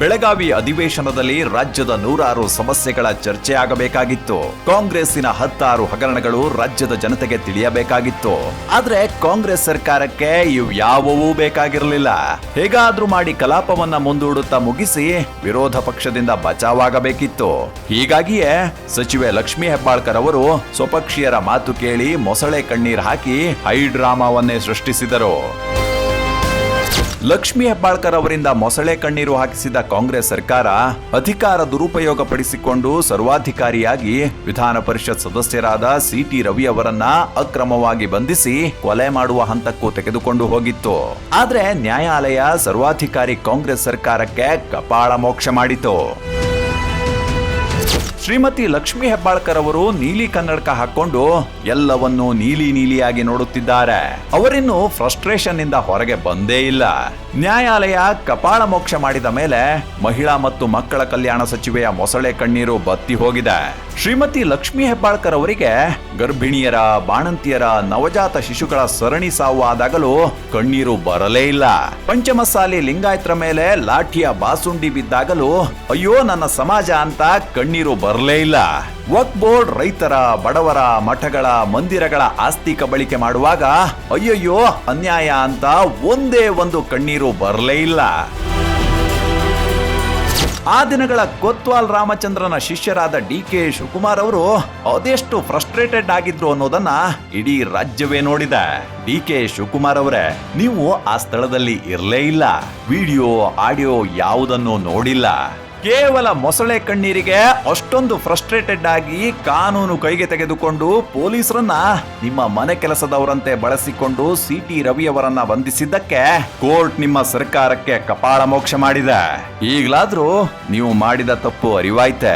ಬೆಳಗಾವಿ ಅಧಿವೇಶನದಲ್ಲಿ ರಾಜ್ಯದ ನೂರಾರು ಸಮಸ್ಯೆಗಳ ಚರ್ಚೆ ಆಗಬೇಕಾಗಿತ್ತು. ಕಾಂಗ್ರೆಸ್ಸಿನ ಹತ್ತಾರು ಹಗರಣಗಳು ರಾಜ್ಯದ ಜನತೆಗೆ ತಿಳಿಯಬೇಕಾಗಿತ್ತು. ಆದ್ರೆ ಕಾಂಗ್ರೆಸ್ ಸರ್ಕಾರಕ್ಕೆ ಇವು ಯಾವುವೂ ಬೇಕಾಗಿರಲಿಲ್ಲ. ಹೇಗಾದ್ರೂ ಮಾಡಿ ಕಲಾಪವನ್ನ ಮುಂದೂಡುತ್ತಾ ಮುಗಿಸಿ ವಿರೋಧ ಪಕ್ಷದಿಂದ ಬಚಾವಾಗಬೇಕಿತ್ತು. ಹೀಗಾಗಿಯೇ ಸಚಿವೆ ಲಕ್ಷ್ಮೀ ಹೆಬ್ಬಾಳ್ಕರ್ ಅವರು ಸ್ವಪಕ್ಷೀಯರ ಮಾತು ಕೇಳಿ ಮೊಸಳೆ ಕಣ್ಣೀರ್ ಹಾಕಿ ಹೈ ಡ್ರಾಮಾವನ್ನೇ ಸೃಷ್ಟಿಸಿದರು. ಲಕ್ಷ್ಮೀ ಹೆಬ್ಬಾಳ್ಕರ್ ಅವರಿಂದ ಮೊಸಳೆ ಕಣ್ಣೀರು ಹಾಕಿಸಿದ ಕಾಂಗ್ರೆಸ್ ಸರ್ಕಾರ ಅಧಿಕಾರ ದುರುಪಯೋಗ ಪಡಿಸಿಕೊಂಡು ಸರ್ವಾಧಿಕಾರಿಯಾಗಿ ವಿಧಾನ ಪರಿಷತ್ ಸದಸ್ಯರಾದ ಸಿಟಿ ರವಿ ಅವರನ್ನ ಅಕ್ರಮವಾಗಿ ಬಂಧಿಸಿ ಕೊಲೆ ಮಾಡುವ ಹಂತಕ್ಕೂ ತೆಗೆದುಕೊಂಡು ಹೋಗಿತ್ತು. ಆದ್ರೆ ನ್ಯಾಯಾಲಯ ಸರ್ವಾಧಿಕಾರಿ ಕಾಂಗ್ರೆಸ್ ಸರ್ಕಾರಕ್ಕೆ ಕಪಾಳ ಮೋಕ್ಷ ಮಾಡಿತು ಶ್ರೀಮತಿ ಲಕ್ಷ್ಮಿ ಹೆಬ್ಬಾಳ್ಕರ್ ಅವರು ನೀಲಿ ಕನ್ನಡಕ ಹಾಕೊಂಡು ಎಲ್ಲವನ್ನೂ ನೀಲಿ ನೀಲಿಯಾಗಿ ನೋಡುತ್ತಿದ್ದಾರೆ. ಅವರಿನ್ನು ಫ್ರಸ್ಟ್ರೇಷನ್ ಇಂದ ಹೊರಗೆ ಬಂದೇ ಇಲ್ಲ. ನ್ಯಾಯಾಲಯ ಕಪಾಳ ಮೋಕ್ಷ ಮಾಡಿದ ಮೇಲೆ ಮಹಿಳಾ ಮತ್ತು ಮಕ್ಕಳ ಕಲ್ಯಾಣ ಸಚಿವೆಯ ಮೊಸಳೆ ಕಣ್ಣೀರು ಬತ್ತಿ ಹೋಗಿದೆ. ಶ್ರೀಮತಿ ಲಕ್ಷ್ಮೀ ಹೆಬ್ಬಾಳ್ಕರ್ ಅವರಿಗೆ ಗರ್ಭಿಣಿಯರ, ಬಾಣಂತಿಯರ, ನವಜಾತ ಶಿಶುಗಳ ಸರಣಿ ಸಾವು ಆದಾಗಲೂ ಕಣ್ಣೀರು ಬರಲೇ ಇಲ್ಲ. ಪಂಚಮಸಾಲಿ ಲಿಂಗಾಯತ್ರ ಮೇಲೆ ಲಾಠಿಯ ಬಾಸುಂಡಿ ಬಿದ್ದಾಗಲೂ ಅಯ್ಯೋ ನನ್ನ ಸಮಾಜ ಅಂತ ಕಣ್ಣೀರು ಬರಲೇ ಇಲ್ಲ. ವಕ್ ಬೋರ್ಡ್ ರೈತರ, ಬಡವರ, ಮಠಗಳ, ಮಂದಿರಗಳ ಆಸ್ತಿ ಕಬಳಿಕೆ ಮಾಡುವಾಗ ಅಯ್ಯಯ್ಯೋ, ಅನ್ಯಾಯ ಅಂತ ಒಂದೇ ಒಂದು ಕಣ್ಣೀರು ಬರಲೇ ಇಲ್ಲ. ಆ ದಿನಗಳ ಕೊತ್ವಾಲ್ ರಾಮಚಂದ್ರನ ಶಿಷ್ಯರಾದ ಡಿ ಕೆ ಶಿವಕುಮಾರ್ ಅವರು ಅದೆಷ್ಟು ಫ್ರಸ್ಟ್ರೇಟೆಡ್ ಆಗಿದ್ರು ಅನ್ನೋದನ್ನ ಇಡೀ ರಾಜ್ಯವೇ ನೋಡಿದೆ. ಡಿ ಕೆ ಶಿವಕುಮಾರ್ ಅವರೇ, ನೀವು ಆ ಸ್ಥಳದಲ್ಲಿ ಇರಲೇ ಇಲ್ಲ. ವಿಡಿಯೋ, ಆಡಿಯೋ ಯಾವುದನ್ನು ನೋಡಿಲ್ಲ. ಕೇವಲ ಮೊಸಳೆ ಕಣ್ಣೀರಿಗೆ ಅಷ್ಟೊಂದು ಫ್ರಸ್ಟ್ರೇಟೆಡ್ ಆಗಿ ಕಾನೂನು ಕೈಗೆ ತೆಗೆದುಕೊಂಡು ಪೊಲೀಸರನ್ನ ನಿಮ್ಮ ಮನೆ ಕೆಲಸದವರಂತೆ ಬಳಸಿಕೊಂಡು ಸಿ ಸಿಟಿ ರವಿಯವರನ್ನ ಬಂಧಿಸಿದ್ದಕ್ಕೆ ಕೋರ್ಟ್ ನಿಮ್ಮ ಸರ್ಕಾರಕ್ಕೆ ಕಪಾಳ ಮೋಕ್ಷ ಮಾಡಿದೆ. ಈಗಲಾದ್ರೂ ನೀವು ಮಾಡಿದ ತಪ್ಪು ಅರಿವಾಯ್ತೆ.